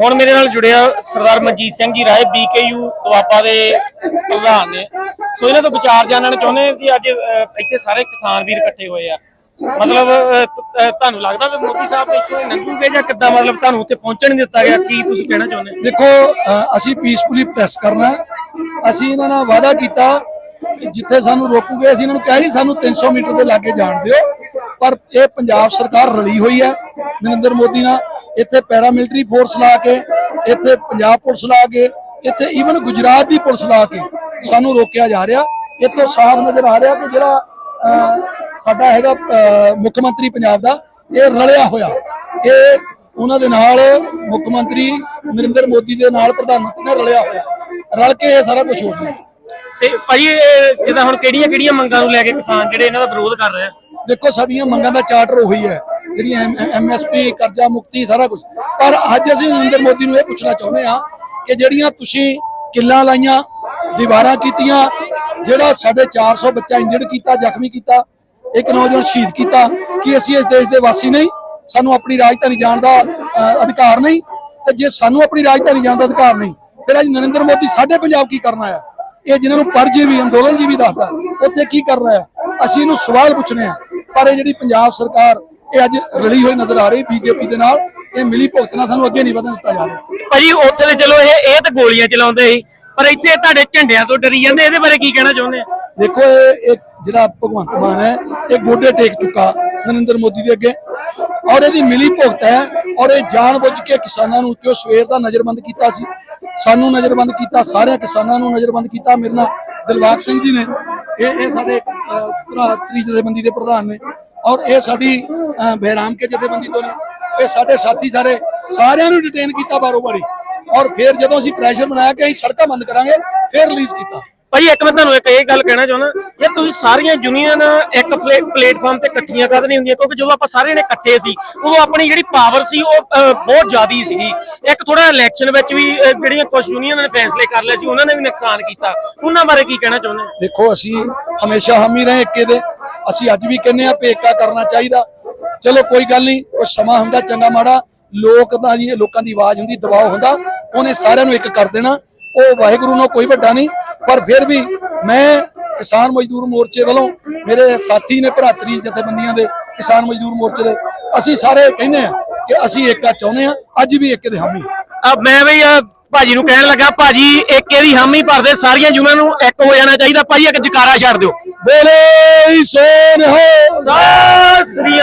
ਹੁਣ ਮੇਰੇ ਨਾਲ ਜੁੜਿਆ ਸਰਦਾਰ ਮਨਜੀਤ ਸਿੰਘ ਜੀ ਰਾਏ ਬੀਕੇਯੂ ਦੁਆਬਾ ਦੇ ਪ੍ਰਧਾਨ ਨੇ। ਸੋ ਇਹਨਾਂ ਤੋਂ ਵਿਚਾਰ ਜਾਣਨਾ ਚਾਹੁੰਦੇ ਕਿ ਅੱਜ ਇੱਥੇ ਸਾਰੇ ਕਿਸਾਨ ਵੀਰ ਇਕੱਠੇ ਹੋਏ ਆ। ਮਤਲਬ ਤੁਹਾਨੂੰ ਲੱਗਦਾ ਵੀ ਮੋਦੀ ਸਾਹਿਬ ਇੱਥੋਂ ਲੰਘੂਗੇ ਜਾਂ ਕਿੱਦਾਂ? ਮਤਲਬ ਤੁਹਾਨੂੰ ਉੱਥੇ ਪਹੁੰਚਣ ਨਹੀਂ ਦਿੱਤਾ ਗਿਆ, ਕੀ ਤੁਸੀਂ ਕਹਿਣਾ ਚਾਹੁੰਦੇ ਦੇਖੋ ਅਸੀਂ ਪੀਸਫੁਲੀ ਪ੍ਰੋਟੈਸਟ ਕਰਨਾ ਅਸੀਂ ਇਹਨਾਂ ਨਾਲ ਵਾਅਦਾ ਕੀਤਾ ਜਿੱਥੇ ਸਾਨੂੰ ਰੋਕੂਗੇ, ਅਸੀਂ ਇਹਨਾਂ ਨੂੰ ਕਿਹਾ ਸੀ ਸਾਨੂੰ 300 ਮੀਟਰ ਦੇ ਲਾਗੇ ਜਾਣ ਦਿਓ। ਪਰ ਇਹ ਪੰਜਾਬ ਸਰਕਾਰ ਰਲੀ ਹੋਈ ਹੈ। ਨਰਿੰਦਰ ਮੋਦੀ ਨਾਲ ਇੱਥੇ ਪੈਰਾਮਿਲਟਰੀ ਫੋਰਸ ਲਾ ਕੇ ਇੱਥੇ ਪੰਜਾਬ ਪੁਲਿਸ ਲਾ ਕੇ ਇੱਥੇ ਈਵਨ ਗੁਜਰਾਤ ਦੀ ਪੁਲਿਸ ਲਾ ਕੇ ਸਾਨੂੰ ਰੋਕਿਆ ਜਾ ਰਿਹਾ। ਇੱਥੋਂ ਸਾਫ਼ ਨਜ਼ਰ ਆ ਰਿਹਾ ਕਿ ਜਿਹੜਾ ਸਾਡਾ ਹੈਗਾ ਮੁੱਖ ਮੰਤਰੀ ਪੰਜਾਬ ਦਾ ਇਹ ਰਲਿਆ ਹੋਇਆ। ਇਹ ਉਹਨਾਂ ਦੇ ਨਾਲ ਮੁੱਖ ਮੰਤਰੀ ਨਰਿੰਦਰ ਮੋਦੀ ਦੇ ਨਾਲ ਪ੍ਰਧਾਨ ਮੰਤਰੀ ਨੇ ਰਲਿਆ ਹੋਇਆ। ਰਲ ਕੇ ਇਹ ਸਾਰਾ ਕੁਝ ਹੋ ਗਿਆ। ਤੇ ਭਾਈ ਇਹ ਜਿੱਦਾਂ ਹੁਣ ਕਿਹੜੀਆਂ ਕਿਹੜੀਆਂ ਮੰਗਾਂ ਨੂੰ ਲੈ ਕੇ ਕਿਸਾਨ ਜਿਹੜੇ ਇਹਨਾਂ ਦਾ ਵਿਰੋਧ ਕਰ ਰਹੇ ਆ? ਦੇਖੋ ਸਾਡੀਆਂ ਮੰਗਾਂ ਦਾ ਚਾਰਟਰ ਉਹੀ ਹੈ। ਜਿਹੜੀਆਂ ਐਮਐਸਪੀ ਕਰਜ਼ਾ ਮੁਕਤੀ, ਸਾਰਾ ਕੁਝ ਪਰ ਅੱਜ ਅਸੀਂ ਨਰਿੰਦਰ ਮੋਦੀ ਨੂੰ ਇਹ ਪੁੱਛਣਾ ਚਾਹੁੰਦੇ ਆ ਕਿ ਜਿਹੜੀਆਂ ਤੁਸੀਂ ਕਿੱਲਾਂ ਲਾਈਆਂ, ਦੀਵਾਰਾਂ ਕੀਤੀਆਂ, ਜਿਹੜਾ ਸਾਡੇ 400 ਬੱਚਾ ਇੰਜਰਡ ਕੀਤਾ, ਜ਼ਖਮੀ ਕੀਤਾ, ਇੱਕ ਨੌਜਵਾਨ ਸ਼ਹੀਦ ਕੀਤਾ, ਕਿ ਅਸੀਂ ਇਸ ਦੇਸ਼ ਦੇ ਵਾਸੀ ਨਹੀਂ? ਸਾਨੂੰ ਆਪਣੀ ਰਾਜਧਾਨੀ ਜਾਣ ਦਾ ਅਧਿਕਾਰ ਨਹੀਂ? ਤੇ ਜੇ ਸਾਨੂੰ ਆਪਣੀ ਰਾਜਧਾਨੀ ਜਾਣ ਦਾ ਅਧਿਕਾਰ ਨਹੀਂ, ਫਿਰ ਅੱਜ ਨਰਿੰਦਰ ਮੋਦੀ ਸਾਡੇ ਪੰਜਾਬ ਕੀ ਕਰਨਾ ਹੈ ਇਹ ਜਿਨ੍ਹਾਂ ਨੂੰ ਪਰਜੇ ਵੀ ਅੰਦੋਲਨ ਜੀ ਵੀ ਦੱਸਦਾ, ਉੱਥੇ ਕੀ ਕਰ ਰਿਹਾ ਹੈ? ਅਸੀਂ ਇਹਨੂੰ ਸਵਾਲ ਪੁੱਛਣੇ ਆ। ਪਰ ਇਹ ਜਿਹੜੀ ਪੰਜਾਬ ਸਰਕਾਰ ਇਹ ਅੱਜ ਰਲੀ ਹੋਈ ਨਜ਼ਰ ਆ ਰਹੀ ਬੀਜੇਪੀ ਦੇ ਨਾਲ। ਇਹ ਮਿਲੀ ਭੁਗਤ ਨਾਲ ਸਾਨੂੰ ਅੱਗੇ ਨਹੀਂ ਵਧਣ ਦਿੱਤਾ ਜਾ ਰਿਹਾ। ਭਾਜੀ ਉੱਥੇ ਤੇ ਚਲੋ ਇਹ ਇਹ ਤਾਂ ਗੋਲੀਆਂ ਚਲਾਉਂਦੇ ਸੀ ਪਰ ਇੱਥੇ ਤੁਹਾਡੇ ਝੰਡਿਆਂ ਤੋਂ ਡਰੀ ਜਾਂਦੇ ਇਹਦੇ ਬਾਰੇ ਕੀ ਕਹਿਣਾ ਚਾਹੁੰਦੇ ਆ? ਦੇਖੋ ਇਹ ਇੱਕ ਜਿਹੜਾ ਭਗਵੰਤ ਮਾਨ ਹੈ ਇਹ ਗੋਡੇ ਟੇਕ ਚੁੱਕਾ ਨਰਿੰਦਰ ਮੋਦੀ ਦੇ ਅੱਗੇ। ਔਰ ਇਹਦੀ ਮਿਲੀ ਭੁਗਤ ਹੈ ਔਰ ਇਹ ਜਾਣਬੁੱਝ ਕੇ ਕਿਸਾਨਾਂ ਨੂੰ ਕਿਉਂ ਸਵੇਰ ਦਾ ਨਜ਼ਰਬੰਦ ਕੀਤਾ ਸੀ? ਸਾਨੂੰ ਨਜ਼ਰਬੰਦ ਕੀਤਾ ਸਾਰੇ ਕਿਸਾਨਾਂ ਨੂੰ ਨਜ਼ਰਬੰਦ ਕੀਤਾ। ਮੇਰੇ ਨਾਲ ਦਿਲਬਾਗ ਸਿੰਘ ਜੀ ਨੇ ਇਹ ਇਹ ਸਾਡੇ ਭਰਾ ਤਰੀ ਜਥੇਬੰਦੀ ਦੇ ਪ੍ਰਧਾਨ ਨੇ। ਔਰ ਇਹ ਸਾਡੀ ਬਹਿਰਾਮ ਕੇ ਜਥੇਬੰਦੀ ਤੋਂ ਨੇ। ਇਹ ਸਾਡੇ ਸਾਥੀ ਸਾਰੇ ਸਾਰਿਆਂ ਨੂੰ ਡਿਟੇਨ ਕੀਤਾ ਬਾਰੋ ਬਾਰੀ ਔਰ ਫਿਰ ਜਦੋਂ ਅਸੀਂ ਪ੍ਰੈਸ਼ਰ ਬਣਾਇਆ ਕਿ ਅਸੀਂ ਸੜਕਾਂ ਬੰਦ ਕਰਾਂਗੇ ਫਿਰ ਰਿਲੀਜ਼ ਕੀਤਾ। ਭਾਜੀ ਇੱਕ ਮੈਂ ਤੁਹਾਨੂੰ ਇੱਕ ਇਹ ਗੱਲ ਕਹਿਣਾ ਚਾਹੁੰਦਾ ਇਹ ਤੁਸੀਂ ਸਾਰੀਆਂ ਯੂਨੀਅਨ ਇੱਕ ਪਲੇ- ਪਲੇਟਫਾਰਮ ਤੇ ਇਕੱਠੀਆਂ ਕਦ ਨਹੀਂ ਹੁੰਦੀਆਂ ਕਿਉਂਕਿ ਜਦੋਂ ਆਪਾਂ ਸਾਰੇ ਨੇ ਇਕੱਠੇ ਸੀ ਉਦੋਂ ਆਪਣੀ ਜਿਹੜੀ ਪਾਵਰ ਸੀ ਉਹ ਬਹੁਤ ਜ਼ਿਆਦੀ ਸੀਗੀ। ਇੱਕ ਥੋੜਾ ਇਲੈਕਸ਼ਨ ਵਿੱਚ ਵੀ ਜਿਹੜੀਆਂ ਕੁਝ ਯੂਨੀਅਨ ਨੇ ਫੈਸਲੇ ਕਰ ਲਏ ਸੀ ਉਹਨਾਂ ਨੇ ਵੀ ਨੁਕਸਾਨ ਕੀਤਾ। ਉਹਨਾਂ ਬਾਰੇ ਕੀ ਕਹਿਣਾ ਚਾਹੁੰਦੇ? ਦੇਖੋ ਅਸੀਂ ਹਮੇਸ਼ਾ ਹਾਮੀ ਰਹੇ ਏਕੇ ਦੇ। ਅਸੀਂ ਅੱਜ ਵੀ ਕਹਿੰਦੇ ਆ ਵੀ ਏਕਾ ਕਰਨਾ ਚਾਹੀਦਾ। ਚਲੋ ਕੋਈ ਗੱਲ ਨਹੀਂ ਉਹ ਸਮਾਂ ਹੁੰਦਾ ਚੰਗਾ ਮਾੜਾ, ਲੋਕ ਦਾ ਜੀ, ਲੋਕਾਂ ਦੀ ਆਵਾਜ਼ ਹੁੰਦੀ, ਦਬਾਅ ਹੁੰਦਾ, ਉਹਨੇ ਸਾਰਿਆਂ ਨੂੰ ਇੱਕ ਕਰ ਦੇਣਾ। ਉਹ ਵਾਹਿਗੁਰੂ ਨਾਲ ਕੋਈ ਵੱਡਾ ਨਹੀਂ, ਪਰ ਫਿਰ ਵੀ ਮੈਂ ਕਿਸਾਨ ਮਜ਼ਦੂਰ ਮੋਰਚੇ ਵੱਲੋਂ, ਮੇਰੇ ਸਾਥੀ ਨੇ ਭਰਾਤਰੀ ਜਥੇਬੰਦੀਆਂ ਦੇ ਕਿਸਾਨ ਮਜ਼ਦੂਰ ਮੋਰਚੇ ਦੇ, ਅਸੀਂ ਸਾਰੇ ਕਹਿੰਦੇ ਆ ਕਿ ਅਸੀਂ ਏਕਾ ਚਾਹੁੰਦੇ ਆ ਅੱਜ ਵੀ ਏਕੇ ਦੇ ਹਾਮੀ। ਆ ਮੈਂ ਵੀ ਭਾਜੀ ਨੂੰ ਕਹਿਣ ਲੱਗਾ, ਭਾਜੀ, ਏਕੇ ਦੀ ਹਾਮੀ ਭਰਦੇ ਸਾਰੀਆਂ ਯੂਨੀਅਨ ਨੂੰ ਇੱਕ ਹੋ ਜਾਣਾ ਚਾਹੀਦਾ। ਭਾਜੀ, ਇੱਕ ਜਕਾਰਾ ਛੱਡ ਦਿਓ। ਬੋਲੇ ਸੋਨ ਹੋ। ਸਤਿ ਸ੍ਰੀ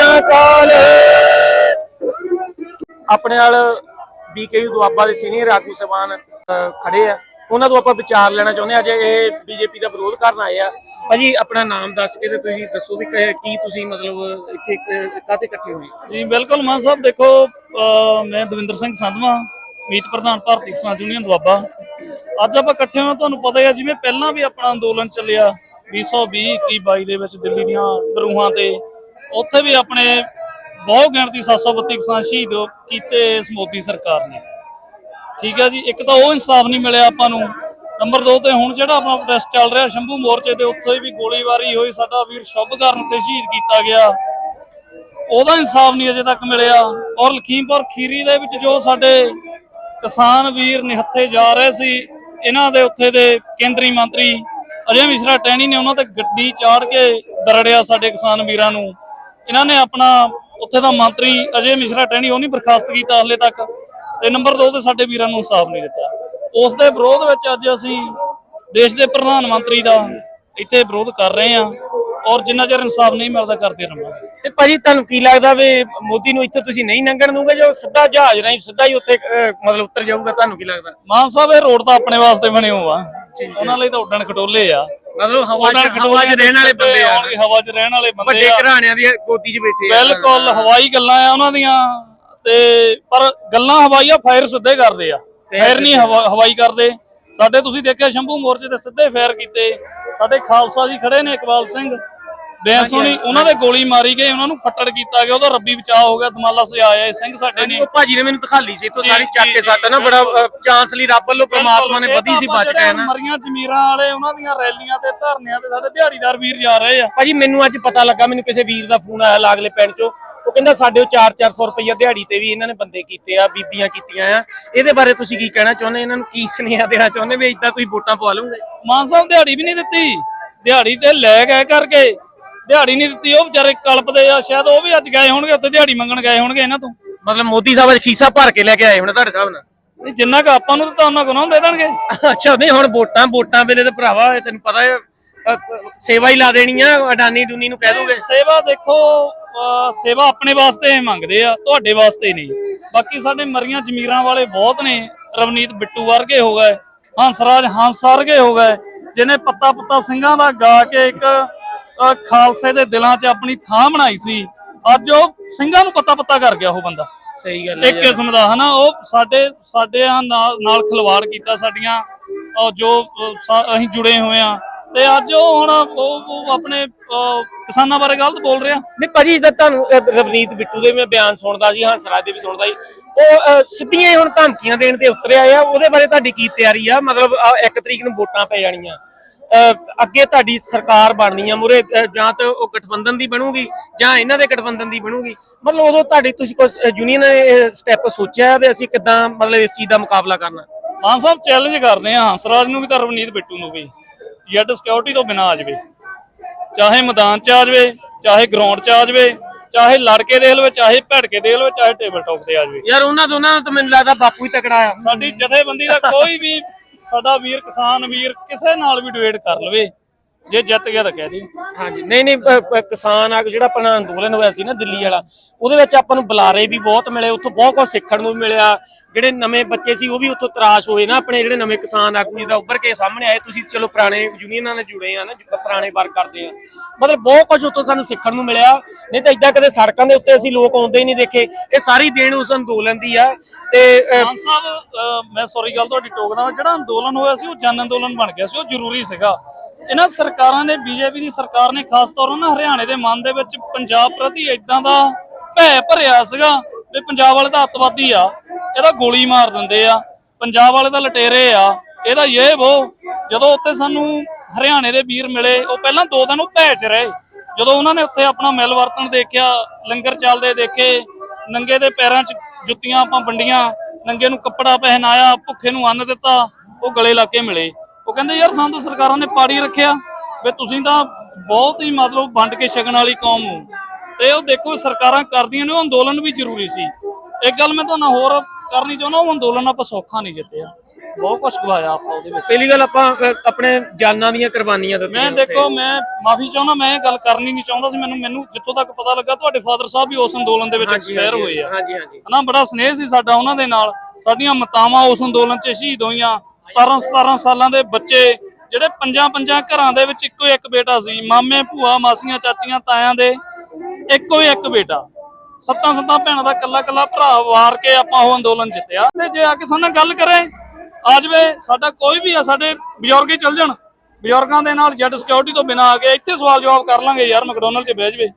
ਆਪਣੇ ਨਾਲ ਬੀਕੇਯੂ ਦੁਆਬਾ ਦੇ ਸੀਨੀਅਰ ਆਗੂ ਸਬਾਨ ਖੜੇ ਆ। ਉਹਨਾਂ ਤੋਂ ਆਪਾਂ ਵਿਚਾਰ ਲੈਣਾ ਚਾਹੁੰਦੇ ਆ ਜੇ ਇਹ ਬੀਜੇਪੀ ਦਾ ਵਿਰੋਧ ਕਰਨ ਆਏ ਆ। ਭਾਜੀ ਆਪਣਾ ਨਾਮ ਦੱਸ ਕੇ ਤੇ ਤੁਸੀਂ ਦੱਸੋ ਵੀ ਕੀ ਤੁਸੀਂ ਮਤਲਬ ਇੱਥੇ ਅਹ, ਇਕੱਠੇ ਹੋਏ? ਜੀ ਬਿਲਕੁਲ ਮਾਨ ਸਾਹਿਬ ਦੇਖੋ ਮੈਂ ਦਵਿੰਦਰ ਸਿੰਘ ਸੰਧਵਾ ਮੀਤ ਪ੍ਰਧਾਨ ਭਾਰਤੀ ਕਿਸਾਨ ਯੂਨੀਅਨ ਦੁਆਬਾ। ਅੱਜ ਆਪਾਂ ਇਕੱਠੇ ਹੋਏ ਤੁਹਾਨੂੰ ਪਤਾ ਹੀ ਜਿਵੇਂ ਪਹਿਲਾਂ ਵੀ ਆਪਣਾ ਅੰਦੋਲਨ ਚੱਲਿਆ 2020 21 22 ਦੇ ਵਿੱਚ ਦਿੱਲੀ ਦੀਆਂ ਬਰੂਹਾਂ ਤੇ ਉੱਥੇ ਵੀ ਆਪਣੇ ਬਹੁਤ ਗਿਣਤੀ 732 ਕਿਸਾਨ ਸ਼ਹੀਦ ਕੀਤੇ ਇਸ ਮੋਦੀ ਸਰਕਾਰ ਨੇ। ਠੀਕ ਹੈ ਜੀ, ਇੱਕ ਤਾਂ ਉਹ ਇਨਸਾਫ ਨਹੀਂ ਮਿਲਿਆ ਆਪਾਂ ਨੂੰ। ਨੰਬਰ 2 ਤੇ ਹੁਣ ਜਿਹੜਾ ਆਪਣਾ ਪ੍ਰੋਟੈਸਟ ਚੱਲ ਰਿਹਾ ਸ਼ੰਭੂ ਮੋਰਚੇ ਤੇ, ਉੱਥੇ ਵੀ ਗੋਲੀਬਾਰੀ ਹੋਈ, ਸਾਡਾ ਵੀਰ ਸ਼ੁਭਕਰਨ ਤੇ ਸ਼ਹੀਦ ਕੀਤਾ ਗਿਆ। ਉਹਦਾ ਇਨਸਾਫ ਨਹੀਂ ਅਜੇ ਤੱਕ ਮਿਲਿਆ। ਔਰ ਲਖੀਮਪੁਰ ਖੀਰੀ ਦੇ ਵਿੱਚ ਜੋ ਸਾਡੇ ਕਿਸਾਨ ਵੀਰ ਨਿਹੱਥੇ ਜਾ ਰਹੇ ਸੀ, ਇਹਨਾਂ ਦੇ ਉੱਥੇ ਦੇ ਕੇਂਦਰੀ ਮੰਤਰੀ ਅਜੇ ਮਿਸ਼ਰਾ ਟੈਣੀ ਨੇ ਉਹਨਾਂ ਤੇ ਗੱਡੀ ਚਾੜ ਕੇ ਦਰੜਿਆ ਸਾਡੇ ਕਿਸਾਨ ਵੀਰਾਂ ਨੂੰ। ਇਹਨਾਂ ਨੇ ਆਪਣਾ ਉੱਥੇ ਦਾ ਮੰਤਰੀ ਅਜੇ ਮਿਸ਼ਰਾ ਟੈਣੀ ਉਹ ਨਹੀਂ ਬਰਖਾਸਤ ਕੀਤਾ ਹਲੇ ਤੱਕ ਤੇ ਨੰਬਰ 2 ਤੇ ਸਾਡੇ ਵੀਰਾਂ ਨੂੰ ਇਨਸਾਫ ਨਹੀਂ ਦਿੱਤਾ। ਉਸ ਦੇ ਵਿਰੋਧ ਵਿੱਚ ਅੱਜ ਅਸੀਂ ਦੇਸ਼ ਦੇ ਪ੍ਰਧਾਨ ਮੰਤਰੀ ਦਾ ਇੱਥੇ ਵਿਰੋਧ ਕਰ ਰਹੇ ਹਾਂ ਔਰ ਜਿੰਨਾ ਚਿਰ ਇਨਸਾਫ ਨਹੀਂ ਮਿਲਦਾ ਕਰਦੇ ਰਹਾਂਗੇ। ਤੇ ਭਾਜੀ ਤੁਹਾਨੂੰ ਕੀ ਲੱਗਦਾ ਵੀ ਮੋਦੀ ਨੂੰ ਇੱਥੇ ਤੁਸੀਂ ਨਹੀਂ ਲੰਘਣ ਦੂਗੇ ਜੋ ਸਿੱਧਾ ਜਹਾਜ਼ ਰਾਹੀਂ ਸਿੱਧਾ ਹੀ ਉੱਥੇ ਮਤਲਬ ਉੱਤਰ ਜਾਊਗਾ? ਤੁਹਾਨੂੰ ਕੀ ਲੱਗਦਾ? ਮਾਨ ਸਾਹਿਬ ਇਹ ਰੋਡ ਤਾਂ ਆਪਣੇ ਵਾਸਤੇ ਬਣੇ ਹੋ ਆ। ਉਹਨਾਂ ਲਈ ਤਾਂ ਉੱਡਣ ਖਟੋਲੇ ਆ। ਮਤਲਬ ਹਵਾ 'ਚ ਹਵਾ 'ਚ ਰਹਿਣ ਵਾਲੇ ਬੰਦੇ ਆ। ਆਉਣਗੇ, ਹਵਾ 'ਚ ਰਹਿਣ ਵਾਲੇ ਬੰਦੇ ਵੱਡੇ ਆ। ਘਰਾਣਿਆਂ ਦੀ ਗੋਦੀ 'ਚ ਬੈਠੇ ਆ। ਬਿਲਕੁਲ ਹਵਾਈ ਗੱਲਾਂ ਆ ਉਹਨਾਂ ਦੀਆਂ। ਤੇ ਪਰ ਗੱਲਾਂ ਹਵਾਈ ਆ ਫਾਇਰ ਸਿੱਧੇ ਕਰਦੇ ਆ। ਫਾਇਰ ਨਹੀਂ ਹਵਾ- ਹਵਾਈ ਕਰਦੇ। ਸਾਡੇ ਤੁਸੀਂ ਦੇਖਿਆ ਸ਼ੰਭੂ ਮੋਰਚੇ ਤੇ ਸਿੱਧੇ ਫਾਇਰ ਕੀਤੇ। ਸਾਡੇ ਖਾਲਸਾ ਜੀ ਖੜੇ ਨੇ ਇਕਬਾਲ ਸਿੰਘ। ਬੇਸੋਣੀ ਉਹਨਾਂ ਦੇ ਗੋਲੀ ਮਾਰੀ ਗਈ ਉਹਨਾਂ ਨੂੰ ਫੱਟੜ ਕੀਤਾ ਗਿਆ ਉਹਦਾ ਰੱਬੀ ਬਚਾਅ ਹੋ ਗਿਆ ਦਮਾਲਾ ਸਜਾਇਆ ਇਹ ਸਿੰਘ ਸਾਡੇ ਨੇ। ਉਹ ਭਾਜੀ ਨੇ ਮੈਨੂੰ ਦਿਖਾਲੀ ਸੀ ਜੀ, ਸਾਰੀ ਚੱਕ ਕੇ ਸੱਟ ਨਾ ਬੜਾ। ਚਾਂਸ ਲਈ ਰੱਬ ਵੱਲੋਂ ਪ੍ਰਮਾਤਮਾ ਨੇ ਵਧੀ ਸੀ ਤਾਂ ਬਚ ਗਏ ਨਾ। ਮਰੀਆਂ ਜ਼ਮੀਰਾਂ ਵਾਲੇ ਉਹਨਾਂ ਦੀਆਂ ਰੈਲੀਆਂ ਤੇ ਧਰਨਿਆਂ ਤੇ ਸਾਡੇ ਦਿਹਾੜੀਦਾਰ ਵੀਰ ਜਾ ਰਹੇ ਆ। ਭਾਜੀ ਮੈਨੂੰ ਅੱਜ ਪਤਾ ਲੱਗਾ ਮੈਨੂੰ ਕਿਸੇ ਵੀਰ ਦਾ ਫੋਨ ਆਇਆ ਲਾਗਲੇ ਪਿੰਡ ਚੋਂ। ਉਹ ਕਹਿੰਦਾ ਸਾਡੇ 4-400 ਰੁਪਈਆ ਦਿਹਾੜੀ ਤੇ ਵੀ ਇਹਨਾਂ ਨੇ ਬੰਦੇ ਕੀਤੇ ਆ ਬੀਬੀਆਂ ਕੀਤੀਆਂ ਆ। ਇਹਦੇ ਬਾਰੇ ਤੁਸੀਂ ਕੀ ਕਹਿਣਾ ਚਾਹੁੰਦੇ? ਇਹਨਾਂ ਨੂੰ ਕੀ ਸੁਨੇਹਾ ਦੇਣਾ ਚਾਹੁੰਦੇ ਵੀ ਇਦਾਂ ਤੁਸੀਂ ਵੋਟਾਂ ਪਵਾ ਲਓਗੇ? ਮਾਨ ਸਾਹਿਬ ਦਿਹਾੜੀ ਵੀ ਨਹੀਂ ਦਿੱਤੀ। ਦਿਹਾੜੀ ਤੇ ਲੈ ਗਏ ਕਰਕੇ। ਦਿਹਾੜੀ ਨਹੀਂ ਦਿੱਤੀ ਉਹ ਵਿਚਾਰੇ ਕਲਪਦੇ ਆ ਸ਼ਾਇਦ ਉਹ ਵੀ ਅੱਜ ਗਏ ਹੋਣਗੇ ਉੱਥੇ ਦਿਹਾੜੀ ਮੰਗਣ ਗਏ ਹੋਣਗੇ ਇਹਨਾਂ ਤੋਂ। ਮਤਲਬ ਮੋਦੀ ਸਾਹਿਬ ਅੱਜ ਖੀਸਾ ਭਰ ਕੇ ਲੈ ਕੇ ਆਏ ਹੁਣ ਤੁਹਾਡੇ ਹਿਸਾਬ ਨਾਲ? ਨਹੀਂ ਜਿੰਨਾ ਕੁ ਆਪਾਂ ਨੂੰ ਦਿੱਤਾ ਉਹਨਾਂ ਕੋਲ ਦੇ ਦੇਣਗੇ। ਅੱਛਾ ਨਹੀਂ ਹੁਣ ਵੋਟਾਂ ਵੋਟਾਂ ਵੇਲੇ ਤੇ ਭਰਾਵਾ ਇਹ ਤੈਨੂੰ ਪਤਾ ਹੈ ਅ, ਸੇਵਾ ਹੀ ਲਾ ਦੇਣੀ ਆ ਅਡਾਨੀ ਡੂਨੀ ਨੂੰ ਕਹਿ ਦੋਗੇ? ਸੇਵਾ ਦੇਖੋ ਅਹ ਸੇਵਾ ਆਪਣੇ ਵਾਸਤੇ ਇਹ ਮੰਗਦੇ ਆ ਤੁਹਾਡੇ ਵਾਸਤੇ ਨਹੀਂ। ਬਾਕੀ ਸਾਡੇ ਮਰੀਆਂ ਜ਼ਮੀਰਾਂ ਵਾਲੇ ਬਹੁਤ ਨੇ ਰਵਨੀਤ ਬਿੱਟੂ ਵਰਗੇ ਹੋ ਗਏ ਹੰਸਰਾਜ ਹੰਸ ਵਰਗੇ ਹੋ ਗਏ ਜਿਹਨੇ ਪੱਤਾ ਪੁੱਤਾ ਸਿੰਘਾਂ ਦਾ ਗਾ ਕੇ ਇੱਕ ਖਾਲਸੇ ਦੇ ਦਿਲਾਂ 'ਚ ਆਪਣੀ ਥਾਂ ਬਣਾਈ ਸੀ। ਅੱਜ ਉਹ ਸਿੰਘਾਂ ਨੂੰ ਪੱਤਾ ਪੱਤਾ ਕਰ ਗਿਆ ਉਹ ਬੰਦਾ। ਸਹੀ ਗੱਲ ਹੈ ਇੱਕ ਕਿਸਮ ਦਾ ਹਨਾ? ਉਹ ਸਾਡੇ ਸਾਡੇ ਨਾਲ ਨਾਲ ਖਿਲਵਾੜ ਕੀਤਾ ਸਾਡੀਆਂ। ਉਹ ਜੋ ਅਸੀਂ ਜੁੜੇ ਹੋਏ ਆ। ਤੇ ਅੱਜ ਉਹ ਹੁਣ ਉਹ ਆਪਣੇ ਕਿਸਾਨਾਂ ਬਾਰੇ ਗਲਤ ਬੋਲ ਰਿਹਾ। ਨਹੀਂ ਭਾਜੀ ਜਿੱਦਾਂ ਤੁਹਾਨੂੰ ਰਵਨੀਤ ਬਿੱਟੂ ਦੇ ਮੈਂ ਬਿਆਨ ਸੁਣਦਾ ਸੀ ਹੰਸਰਾਜ ਦੇ ਵੀ ਸੁਣਦਾ ਸੀ। ਉਹ ਸਿੱਧੀਆਂ ਹੁਣ ਧਮਕੀਆਂ ਦੇਣ ਤੇ ਉਤਰਿਆ ਆ। ਉਹਦੇ ਬਾਰੇ ਤੁਹਾਡੀ ਕੀ ਤਿਆਰੀ ਆ? ਮਤਲਬ ਅ, ਇੱਕ ਤਰੀਕ ਨੂੰ ਵੋਟਾਂ ਪੈ ਜਾਣੀਆਂ। ਅੱਗੇ ਤੁਹਾਡੀ ਸਰਕਾਰ ਬਣਨੀ ਆ ਮੁਰੇ ਜਾਂ ਤਾਂ ਉਹ ਗਠਬੰਧਨ ਦੀ ਬਣੂਗੀ ਜਾਂ ਇਹਨਾਂ ਦੇ ਗਠਬੰਧਨ ਦੀ ਬਣੂਗੀ। ਮਤਲਬ ਉਦੋਂ ਤੁਹਾਡੀ ਤੁਸੀਂ ਕੋਈ ਯੂਨੀਅਨ ਨੇ ਸਟੈਪ ਸੋਚਿਆ ਵੀ ਅਸੀਂ ਕਿੱਦਾਂ ਮਤਲਬ ਇਸ ਚੀਜ਼ ਦਾ ਮੁਕਾਬਲਾ ਕਰਨਾ? ਮਾਨ ਸਾਹਿਬ ਚੈਲੰਜ ਕਰਦੇ ਆ ਹੰਸਰਾਜ ਨੂੰ ਵੀ ਤਾਂ ਰਵਨੀਤ ਬਿੱਟੂ ਨੂੰ ਵੀ। ਜੈਡ ਸਿਕਿਉਰਿਟੀ ਤੋਂ ਬਿਨਾਂ ਆ ਜਾਵੇ। ਚਾਹੇ ਮੈਦਾਨ 'ਚ ਆ ਜਾਵੇ ਚਾਹੇ ਗਰਾਊਂਡ 'ਚ ਆ ਜਾਵੇ ਚਾਹੇ ਲੜ ਕੇ ਦੇਖ ਲਵੇ ਚਾਹੇ ਭੜ ਕੇ ਦੇਖ ਲਵੇ ਚਾਹੇ ਟੇਬਲ ਟਾਪ ਤੇ ਆ ਜਾਵੇ। ਯਾਰ ਉਹਨਾਂ ਦੋਨਾਂ ਦਾ ਤਾਂ ਮੈਨੂੰ ਲੱਗਦਾ ਬਾਪੂ ਹੀ ਤਕੜਾ ਆ। ਸਾਡੀ ਜਥੇਬੰਦੀ ਦਾ ਕੋਈ ਵੀ ਸਾਡਾ ਵੀਰ ਕਿਸਾਨ ਵੀਰ ਕਿਸੇ ਨਾਲ ਵੀ ਡਿਬੇਟ ਕਰ ਲਵੇ। ਜੇ ਜਿੱਤ ਗਿਆ ਤਾਂ ਕਹਿ ਦੇ ਹਾਂਜੀ ਨਹੀਂ ਨਹੀਂ ਅ, ਅ, ਕਿਸਾਨ ਆ ਜਿਹੜਾ ਆਪਣਾ ਅੰਦੋਲਨ ਹੋਇਆ ਸੀ ਨਾ ਦਿੱਲੀ ਵਾਲਾ ਉਹਦੇ ਵਿੱਚ ਆਪਾਂ ਨੂੰ ਬੁਲਾਰੇ ਵੀ ਬਹੁਤ ਮਿਲੇ ਉੱਥੋਂ ਬਹੁਤ ਕੁਝ ਸਿੱਖਣ ਨੂੰ ਵੀ ਮਿਲਿਆ। ਜਿਹੜੇ ਨਵੇਂ ਬੱਚੇ ਸੀ ਉਹ ਵੀ ਉੱਥੋਂ ਤਰਾਸ਼ ਹੋਏ ਨਾ ਆਪਣੇ ਜਿਹੜੇ ਨਵੇਂ ਕਿਸਾਨ ਆਗੂ ਜਿਹਦਾ ਉੱਭਰ ਕੇ ਸਾਹਮਣੇ ਆਏ। ਤੁਸੀਂ ਚਲੋ ਪੁਰਾਣੇ ਯੂਨੀਅਨਾਂ ਨਾਲ ਜੁੜੇ ਆ ਨਾ ਜਿੱਦਾਂ ਪੁਰਾਣੇ ਵਰਕ ਕਰਦੇ ਆ। ਮਤਲਬ ਬਹੁਤ ਕੁਝ ਉੱਥੋਂ ਸਾਨੂੰ ਸਿੱਖਣ ਨੂੰ ਮਿਲਿਆ। ਨਹੀਂ ਤਾਂ ਇਦਾਂ ਕਦੇ ਸੜਕਾਂ ਦੇ ਉੱਤੇ ਅਸੀਂ ਲੋਕ ਆਉਂਦੇ ਹੀ ਨਹੀਂ ਦੇਖੇ। ਇਹ ਸਾਰੀ ਦੇਣ ਉਸ ਅੰਦੋਲਨ ਦੀ ਆ ਤੇ ਅ, ਸਾਹਿਬ ਅਹ ਮੈਂ ਸੌਰੀ ਗੱਲ ਤੁਹਾਡੀ ਟੋਕਦਾ ਵਾਂ, ਜਿਹੜਾ ਅੰਦੋਲਨ ਹੋਇਆ ਸੀ ਉਹ ਜਨ ਅੰਦੋਲਨ ਬਣ ਗਿਆ ਸੀ ਉਹ ਜ਼ਰੂਰੀ ਸੀਗਾ। ਇਹਨਾਂ ਸਰਕਾਰਾਂ ਨੇ, ਬੀਜੇਪੀ ਦੀ ਸਰਕਾਰ ਨੇ ਖਾਸ ਤੌਰ ਨਾਲ ਹਰਿਆਣੇ ਦੇ ਮਨ ਦੇ ਵਿੱਚ ਪੰਜਾਬ ਪ੍ਰਤੀ ਇਦਾਂ ਦਾ ਭੈ ਭਰਿਆ ਸੀਗਾ ਵੀ ਪੰਜਾਬ ਵਾਲੇ ਤਾਂ ਅੱਤਵਾਦੀ ਆ, ਇਹਦਾ ਗੋਲੀ ਮਾਰ ਦਿੰਦੇ ਆ, ਪੰਜਾਬ ਵਾਲੇ ਤਾਂ ਲਟੇਰੇ ਆ, ਇਹਦਾ ਇਹ ਉਹ ਜਦੋਂ ਉੱਥੇ ਸਾਨੂੰ ਹਰਿਆਣੇ ਦੇ ਵੀਰ ਮਿਲੇ, ਉਹ ਪਹਿਲਾਂ ਦੋ ਦਿਨ ਉਹ ਭੈ ਚ ਰਹੇ, ਜਦੋਂ ਉਹਨਾਂ ਨੇ ਉੱਥੇ ਆਪਣਾ ਮਿਲ ਵਰਤਨ ਦੇਖਿਆ, ਲੰਗਰ ਚੱਲਦੇ ਦੇਖੇ, ਨੰਗੇ ਦੇ ਪੈਰਾਂ 'ਚ ਜੁੱਤੀਆਂ ਆਪਾਂ ਵੰਡੀਆਂ, ਨੰਗੇ ਨੂੰ ਕੱਪੜਾ ਪਹਿਨਾਇਆ, ਭੁੱਖੇ ਨੂੰ ਅੰਨ ਦਿੱਤਾ, ਉਹ ਗਲੇ ਲਾ ਕੇ ਮਿਲੇ। ਉਹ ਕਹਿੰਦੇ ਯਾਰ ਸਾਨੂੰ ਤਾਂ ਸਰਕਾਰਾਂ ਨੇ ਪਾੜੀ ਰੱਖਿਆ। ਵੀ ਤੁਸੀਂ ਤਾਂ ਬਹੁਤ ਹੀ ਮਤਲਬ ਵੰਡ ਕੇ ਛਕਣ ਵਾਲੀ ਕੌਮ ਹੋ। ਤੇ ਉਹ ਦੇਖੋ ਸਰਕਾਰਾਂ ਕਰਦੀਆਂ ਨੇ ਉਹ ਅੰਦੋਲਨ ਵੀ ਜ਼ਰੂਰੀ ਸੀ। ਇੱਕ ਗੱਲ ਮੈਂ ਤੁਹਾਨੂੰ ਹੋਰ ਕਰਨੀ ਚਾਹੁੰਦਾ ਉਹ ਅੰਦੋਲਨ ਆਪਾਂ ਸੌਖਾ ਨਹੀਂ ਜਿੱਤਿਆ। ਬਹੁਤ ਕੁਝ ਗਵਾਇਆ ਆਪਾਂ ਉਹਦੇ ਵਿੱਚ। ਪਹਿਲੀ ਗੱਲ ਆਪਾਂ ਆਪਣੇ ਜਾਨਾਂ ਦੀਆਂ ਕੁਰਬਾਨੀਆਂ ਦਿੱਤੀਆਂ ਮੈਂ। ਦੇਖੋ ਮੈਂ ਮਾਫੀ ਚਾਹੁੰਦਾ ਮੈਂ ਇਹ ਗੱਲ ਕਰਨੀ ਨਹੀਂ ਚਾਹੁੰਦਾ ਸੀ। ਮੈਨੂੰ ਮੈਨੂੰ ਜਿੱਥੋਂ ਤੱਕ ਪਤਾ ਲੱਗਾ ਤੁਹਾਡੇ ਫਾਦਰ ਸਾਹਿਬ ਵੀ ਉਸ ਅੰਦੋਲਨ ਦੇ ਵਿੱਚ ਐਕਸਪਾਇਰ ਹੋਏ ਆ। ਹਾਂਜੀ ਹਾਂਜੀ। ਹਨਾ ਬੜਾ ਸਨੇਹ ਸੀ ਸਾਡਾ ਉਹਨਾਂ ਦੇ ਨਾਲ। ਸਾਡੀਆਂ ਮਾਤਾਵਾਂ ਉਸ ਅੰਦੋਲਨ 'ਚ ਸ਼ਹੀਦ ਹੋਈਆਂ। 17 17 ਸਾਲਾਂ ਦੇ ਬੱਚੇ ਜਿਹੜੇ ਪੰਜਾਂ ਪੰਜਾਂ ਘਰਾਂ ਦੇ ਵਿੱਚ ਇੱਕੋ ਇੱਕ ਬੇਟਾ ਸੀ ਮਾਮੇ ਭੂਆ ਮਾਸੀਆਂ ਚਾਚੀਆਂ ਤਾਇਆਂ ਦੇ ਇੱਕੋ ਇੱਕ ਬੇਟਾ। ਸੱਤਾਂ ਸੱਤਾਂ ਭੈਣਾਂ ਦਾ ਕੱਲਾ ਕੱਲਾ ਭਰਾ ਵਾਰ ਕੇ ਆਪਾਂ ਉਹ ਅੰਦੋਲਨ ਜਿੱਤਿਆ। ਤੇ ਜੇ ਆ ਕੇ ਸਾਡੇ ਨਾਲ ਗੱਲ ਕਰੇ ਆ ਜਾਵੇ ਸਾਡਾ ਕੋਈ ਵੀ ਆ ਸਾਡੇ ਬਜ਼ੁਰਗ ਹੀ ਚੱਲ ਜਾਣ। ਬਜ਼ੁਰਗਾਂ ਦੇ ਨਾਲ ਜੈਡ ਸਿਕਿਉਰਿਟੀ ਤੋਂ ਬਿਨਾਂ ਆ ਕੇ ਇੱਥੇ ਸਵਾਲ ਜਵਾਬ ਕਰ ਲਾਂਗੇ ਯਾਰ ਮੈਕਡੋਨਲਡ 'ਚ ਬਹਿ ਜਾਵੇ।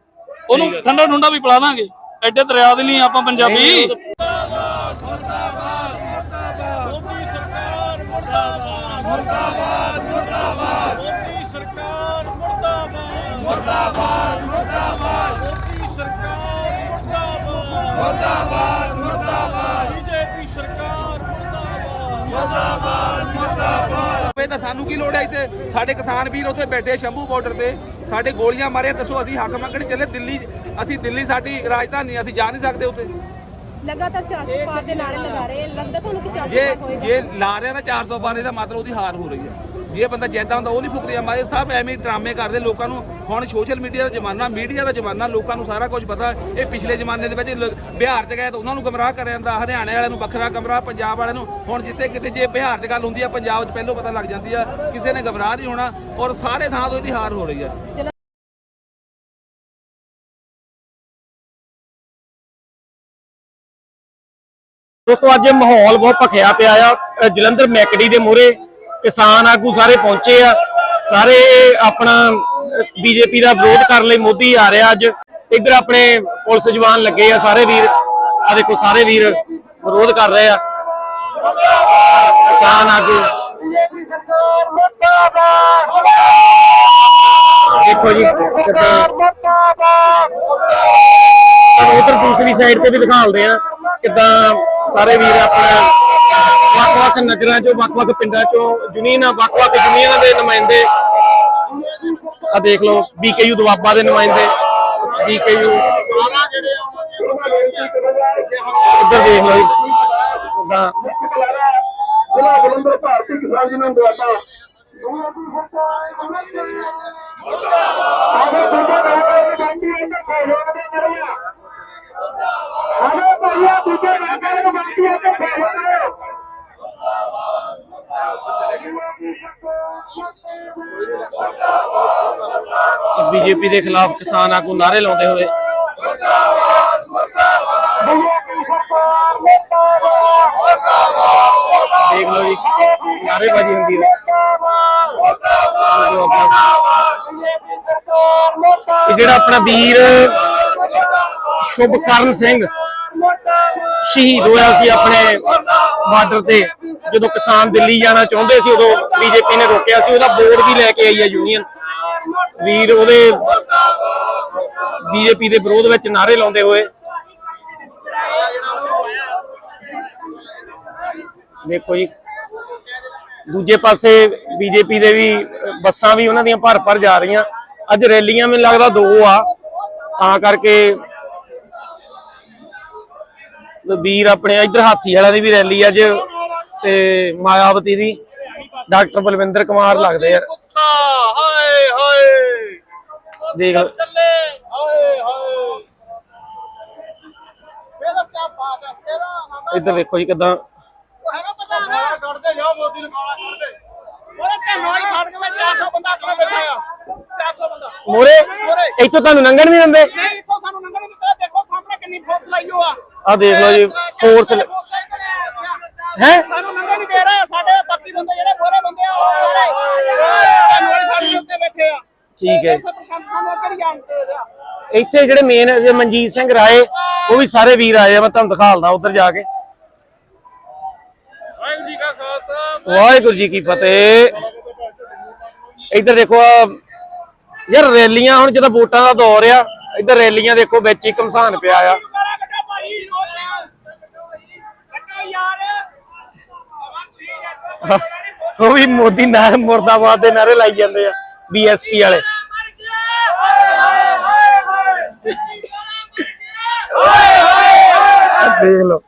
ਉਹਨੂੰ ਠੰਡਾ ਠੁੰਡਾ ਵੀ ਪਿਲਾ ਦਾਂਗੇ। ਐਡੇ ਦਰਿਆ ਦੇ ਨਹੀਂ ਆਪਾਂ ਪੰਜਾਬੀ। ਮੋਦੀ ਸਰਕਾਰ ਮੁਰਦਾਬਾਦ। ਮੁਰਦਾਬਾਦ ਮੁਰਦਾਬਾਦ। ਮੋਦੀ ਸਰਕਾਰ ਮੁਰਦਾਬਾਦ। ਮੁਰਦਾਬਾਦ ਮੁਰਦਾਬਾਦ। ਬੀਜੇਪੀ ਸਰਕਾਰ ਮੁਰਦਾਬਾਦ। ਵੇ ਤਾਂ ਸਾਨੂੰ ਕੀ ਲੋੜ ਹੈ ਇੱਥੇ? ਸਾਡੇ ਕਿਸਾਨ ਵੀਰ ਉੱਥੇ ਬੈਠੇ ਸ਼ੰਭੂ ਬਾਰਡਰ ਤੇ। ਸਾਡੇ ਗੋਲੀਆਂ ਮਾਰੇ ਦੱਸੋ ਅਸੀਂ ਹੱਕ ਮੰਗਣ ਚੱਲੇ? ਦਿੱਲੀ ਅਸੀਂ ਦਿੱਲੀ ਸਾਡੀ ਰਾਜਧਾਨੀ ਅਸੀਂ ਜਾ ਨਹੀਂ ਸਕਦੇ ਉੱਥੇ। ਲਗਾਤਾਰ 400 ਪਾਰ ਦੇ ਨਾਰੇ ਲਗਾ ਰਹੇ ਆ। ਲੱਗਦਾ ਤੁਹਾਨੂੰ ਕਿ 400 ਜੇ ਪਾਰ ਹੋਏਗਾ? ਜੇ ਲਾ ਰਿਹਾ ਨਾ 400 ਬਾਰੇ ਦਾ ਮਤਲਬ ਉਹਦੀ ਹਾਰ ਹੋ ਰਹੀ ਹੈ। ਜੇ ਬੰਦਾ ਜੈਦਾ ਹੁੰਦਾ ਉਹ ਨਹੀਂ ਫੁਕਰੀ ਮਾਰੇ ਸਭ ਐਵੇਂ ਹੀ ਡਰਾਮੇ ਕਰਦੇ ਲੋਕਾਂ ਨੂੰ। ਹੁਣ ਸੋਸ਼ਲ ਮੀਡੀਆ ਦਾ ਜ਼ਮਾਨਾ ਮੀਡੀਆ ਦਾ ਜ਼ਮਾਨਾ ਲੋਕਾਂ ਨੂੰ ਸਾਰਾ ਕੁਝ ਪਤਾ। ਇਹ ਪਿਛਲੇ ਜ਼ਮਾਨੇ ਦੇ ਵਿੱਚ ਬਿਹਾਰ 'ਚ ਗਏ ਤਾਂ ਉਹਨਾਂ ਨੂੰ ਗਮਰਾਹ ਕਰਿਆ ਜਾਂਦਾ ਹਰਿਆਣੇ ਵਾਲਿਆਂ ਨੂੰ ਵੱਖਰਾ ਗਮਰਾਹ ਪੰਜਾਬ ਵਾਲਿਆਂ ਨੂੰ। ਹੁਣ ਜਿੱਥੇ ਕਿਤੇ ਜੇ ਬਿਹਾਰ 'ਚ ਗੱਲ ਹੁੰਦੀ ਆ ਪੰਜਾਬ 'ਚ ਪਹਿਲਾਂ ਪਤਾ ਲੱਗ ਜਾਂਦੀ ਆ ਕਿਸੇ ਨੇ ਗਮਰਾਹ ਨਹੀਂ ਹੋਣਾ ਔਰ ਸਾਰੇ ਥਾਂ ਤੋਂ ਇਹਦੀ ਹਾਰ ਹੋ ਰਹੀ ਆ। ਦੋਸਤੋ ਅੱਜ ਮਾਹੌਲ ਬਹੁਤ ਭਖਿਆ ਪਿਆ ਆ। ਜਲੰਧਰ ਮੈਕੜੀ ਦੇ ਮੂਹਰੇ ਕਿਸਾਨ ਆਗੂ ਸਾਰੇ ਪਹੁੰਚੇ ਆ। ਸਾਰੇ ਆਪਣਾ ਬੀਜੇਪੀ ਦਾ ਵਿਰੋਧ ਕਰਨ ਲਈ ਮੋਦੀ ਆ ਰਿਹਾ ਅੱਜ। ਇੱਧਰ ਆਪਣੇ ਪੁਲਿਸ ਜਵਾਨ ਲੱਗੇ ਆ ਸਾਰੇ ਵੀਰ। ਆ ਦੇਖੋ, ਸਾਰੇ ਵੀਰ ਵਿਰੋਧ ਕਰ ਰਹੇ ਆ। ਕਿਸਾਨ ਆਗੂ। ਦੇਖੋ ਜੀ, ਕਿੱਦਾਂ ਉਧਰ ਦੂਸਰੀ ਸਾਈਡ ਤੇ ਵੀ ਦਿਖਾਉਂਦੇ ਆ, ਕਿੱਦਾਂ ਸਾਰੇ ਵੀਰ ਆਪਣਾ ਵੱਖ-ਵੱਖ ਨਗਰਾਂ ਚੋਂ, ਵੱਖ-ਵੱਖ ਪਿੰਡਾਂ ਚੋਂ, ਯੂਨੀਅਨਾਂ, ਵੱਖ-ਵੱਖ ਯੂਨੀਅਨਾਂ ਦੇ ਨੁਮਾਇੰਦੇ। ਆ ਦੇਖ ਲਓ ਬੀਕੇਯੂ ਦਵਾਬਾ ਦੇ ਨੁਮਾਇੰਦੇ ਬੀਕੇਯੂ ਇੱਧਰ ਦੇਖ ਲਓ ਜੀ ਜ਼ਿਲ੍ਹਾ ਜਲੰਧਰ ਭਾਰਤੀ ਕਿਸਾਨ ਯੂਨੀਅਨ ਦੁਆਬਾ ਬੀਜੇਪੀ ਦੇ ਖਿਲਾਫ ਕਿਸਾਨ ਆਗੂ ਨਾਰੇ ਲਾਉਂਦੇ ਹੋਏ ਨਾਰੇਬਾਜ਼ੀ ਹੁੰਦੀ ਹੈ। ਇਹ ਜਿਹੜਾ ਆਪਣਾ ਵੀਰ ਸ਼ੁਭਕਰਨ ਸਿੰਘ ਸ਼ਹੀਦ ਹੋਇਆ ਸੀ ਆਪਣੇ ਬਾਰਡਰ ਤੇ, ਜਦੋਂ ਕਿਸਾਨ ਦਿੱਲੀ ਜਾਣਾ ਚਾਹੁੰਦੇ ਸੀ, ਉਦੋਂ ਬੀਜੇਪੀ ਨੇ ਰੋਕਿਆ ਸੀ, ਉਹਦਾ ਬੋਰਡ ਵੀ ਲੈ ਕੇ ਆਈ ਹੈ ਯੂਨੀਅਨ। ਵੀਰ ਉਹਦੇ ਬੀਜੇਪੀ ਦੇ ਵਿਰੋਧ ਵਿੱਚ ਨਾਰੇ ਲਾਉਂਦੇ ਹੋਏ। ਦੇਖੋ ਜੀ ਦੂਜੇ ਪਾਸੇ ਬੀਜੇਪੀ ਦੇ ਵੀ ਬੱਸਾਂ ਵੀ ਉਹਨਾਂ ਦੀਆਂ ਭਰ ਭਰ ਜਾ ਰਹੀਆਂ। ਅੱਜ ਰੈਲੀਆਂ ਮੈਨੂੰ ਲੱਗਦਾ ਦੋ ਆ। ਤਾਂ ਕਰਕੇ ਵੀਰ ਆਪਣੇ ਇੱਧਰ ਹਾਥੀ ਵਾਲਿਆਂ ਦੀ ਵੀ ਰੈਲੀ ਅੱਜ ਤੇ ਮਾਇਆਵਤੀ ਦੀ। ਡਾਕਟਰ ਬਲਵਿੰਦਰ ਕੁਮਾਰ ਲੱਗਦੇ ਆ। ਹਾਏ ਹਾਏ। ਦੇਖ ਹਾਏ ਹਾਏ। ਇਹਦਾ ਕੀ ਬਾਤ ਹੈ ਤੇਰਾ ਇੱਧਰ ਦੇਖੋ ਜੀ ਕਿਦਾਂ ਹੈਗਾ ਪਤਾ ਨਾ ਕੱਢਦੇ ਜਾ ਮੋਦੀ ਨੂੰ ਗਾਲਾਂ ਕੱਢਦੇ ਉਹਦੇ ਧੰਨੋਂ ਵਾਲੀ ਫੜ ਕੇ ਮੈਂ 400 ਬੰਦਾ ਆਪਣਾ ਬੈਠਾ ਆ 400 ਬੰਦਾ ਮੋਰੇ ਇੱਥੋਂ ਤੁਹਾਨੂੰ ਲੰਘਣ ਨਹੀਂ ਦਿੰਦੇ? ਨਹੀਂ ਇੱਥੋਂ ਸਾਨੂੰ ਲੰਘਣ ਨਹੀਂ ਦਿੱਤਾ ਦੇਖੋ ਸਾਹਮਣੇ ਕਿੰਨੀ ਫੋਰਸ ਲਾਈ ਹੋ ਆ ਆ ਦੇਖ ਲਓ ਜੀ ਫੋਰਸ ਹੈ? ਸਾਨੂੰ ਲੰਘਣ ਨਹੀਂ ਦੇ ਰਹੇ। ਸਾਡੇ ਬਾਕੀ ਬੰਦੇ ਜਿਹੜੇ ਮੋਰੇ ਬੰਦੇ ਆ ਉਹ ਸਾਰੇ ਧੰਨੋਂ ਵਾਲੀ ਫੜ ਕੇ ਉੱਤੇ ਬੈਠੇ ਆ। ਠੀਕ ਹੈ ਇੱਥੇ ਜਿਹੜੇ ਮੇਨ ਮਨਜੀਤ ਸਿੰਘ ਰਾਏ ਉਹ ਵੀ ਸਾਰੇ ਵੀਰ ਆਏ ਆ ਮੈਂ ਤੁਹਾਨੂੰ ਦਿਖਾਲਦਾ ਉਧਰ ਜਾ ਕੇ। ਵਾਹਿਗੁਰੂ ਜੀ ਕਾ ਖਾਲਸਾ। ਵਾਹਿਗੁਰੂ ਜੀ ਕੀ ਫਤਿਹ। ਇੱਧਰ ਦੇਖੋ ਆ, ਯਾਰ ਰੈਲੀਆਂ ਹੁਣ ਜਦੋਂ ਵੋਟਾਂ ਦਾ ਦੌਰ ਆ, ਇੱਧਰ ਰੈਲੀਆਂ ਦੇਖੋ ਵਿੱਚ ਹੀ ਘਮਸਾਨ ਪਿਆ ਆ। ਉਹ ਵੀ ਮੋਦੀ ਨਾਲ ਮੁਰਦਾਬਾਦ ਦੇ ਨਾਰੇ ਲਾਈ ਜਾਂਦੇ ਆ ਬੀਐਸਪੀ ਵਾਲੇ। ਦੇਖ ਲਓ।